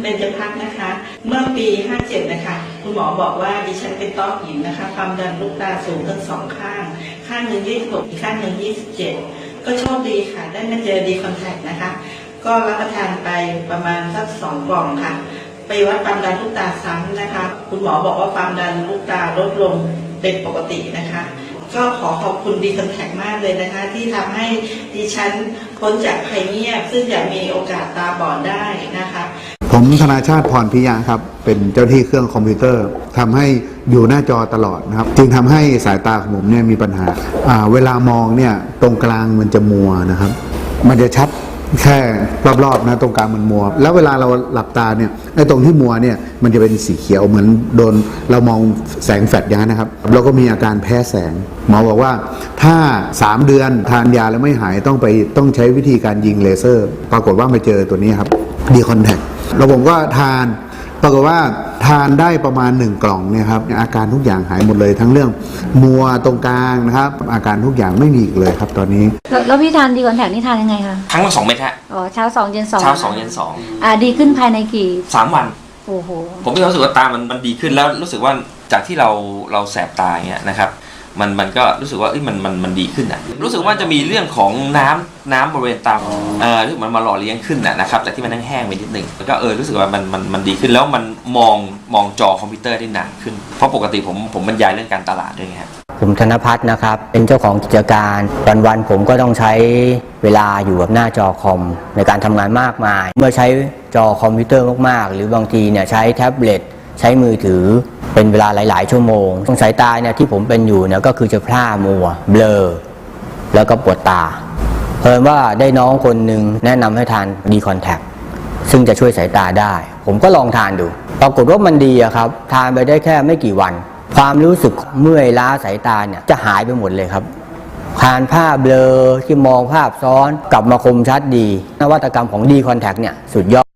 เบญจพักนะคะ เมื่อปี 57 นะคะ คุณหมอบอกว่าดิฉันเป็นต้อหินนะคะ ความดันลูกตาสูงทั้งสองข้าง ข้างหนึ่ง26อีกข้างหนึ่ง27 ก็โชคดีค่ะ ได้มาเจอดีคอนแทคนะคะ ก็รับประทานไปประมาณสักสองกล่องค่ะ ไปวัดความดันลูกตาซ้ำนะคะ คุณหมอบอกว่าความดันลูกตาลดลงเป็นปกตินะคะก็ขอขอบคุณดีคอนแทคมากเลยนะคะ ที่ทำให้ดิฉันพ้นจากภัยเงียบ ซึ่งจะมีโอกาสตาบอดได้นะคะ ผมธนาชาติพรพิยะครับ เป็นเจ้าที่เครื่องคอมพิวเตอร์ทำให้อยู่หน้าจอตลอดนะครับ จึงทำให้สายตาของผมเนี่ยมีปัญหาอ่าเวลามองเนี่ยตรงกลางมันจะมัวนะครับ มันจะชัดแค่รอบๆนะตรงกลางมันมัว แล้วเวลาเราหลับตาเนี่ยไอ้ตรงที่มัวเนี่ยมันจะเป็นสีเขียวเหมือนโดนเรามองแสงแฟลชย้านะครับเราก็มีอาการแพ้แสง หมอบอกว่าถ้า 3 เดือนทานยาแล้วไม่หายต้องไปต้องใช้วิธีการยิงเลเซอร์ ปรากฏว่ามาเจอตัวนี้ครับ ดีคอนแทคแล้วผมก็ทานปรากฏว่าทานได้ประมาณ 1 กล่องเนี่ยครับอาการทุกอย่างหายหมดเลยทั้งเรื่องมัวตรงกลางนะครับ อาการทุกอย่างไม่มีอีกเลยครับตอนนี้ แล้วแล้วพี่ทานดีคอนแทคนี่ทานยังไงคะครั้งละสองเม็ดฮะอ๋อเช้าสองเย็นสองเช้าสองเย็นสองอ่าดีขึ้นภายในกี่สามวัน โอ้โหผมมีความรู้สึกว่าตามันมันดีขึ้นแล้วรู้สึกว่าจากที่เราเราแสบตาอย่างเงี้ยนะครับ มันมันก็รู้สึกว่าเอ้ยมันมันมันดีขึ้นอะรู้สึกว่าจะมีเรื่องของน้ำน้ำบริเวณตาเอ่อที่มันมาหล่อเลี้ยงขึ้นน่ะนะครับจากที่มันแห้งๆไปนิดหนึ่งแล้วก็เออรู้สึกว่ามันมันมันดีขึ้นแล้วมันมองมองจอคอมพิวเตอร์ได้นานขึ้น เพราะปกติผมผมบรรยายเรื่องการตลาดด้วยไงฮะผมธนพัฒน์นะครับ เป็นเจ้าของกิจการวันๆผมก็ต้องใช้เวลาอยู่กับหน้าจอคอมในการทำงานมากมาย เมื่อใช้จอคอมพิวเตอร์มากๆ หรือบางทีเนี่ยใช้แท็บเล็ต ใช้มือถือเป็นเวลาหลาย ๆ ชั่วโมงตรงสายตาเนี่ยที่ผมเป็นอยู่เนี่ยก็คือจะพร่ามัวเบลอ แล้วก็ปวดตาเพิ่นว่าได้น้องคนหนึ่งแนะนำให้ทานดีคอนแทคซึ่งจะช่วยสายตาได้ ผมก็ลองทานดู ปรากฏว่ามันดีอะครับ ทานไปได้แค่ไม่กี่วัน ความรู้สึกเมื่อยล้าสายตาเนี่ยจะหายไปหมดเลยครับทานภาพเบลอที่มองภาพซ้อนกลับมาคมชัดดี นวัตกรรมของดีคอนแทคเนี่ยสุดยอด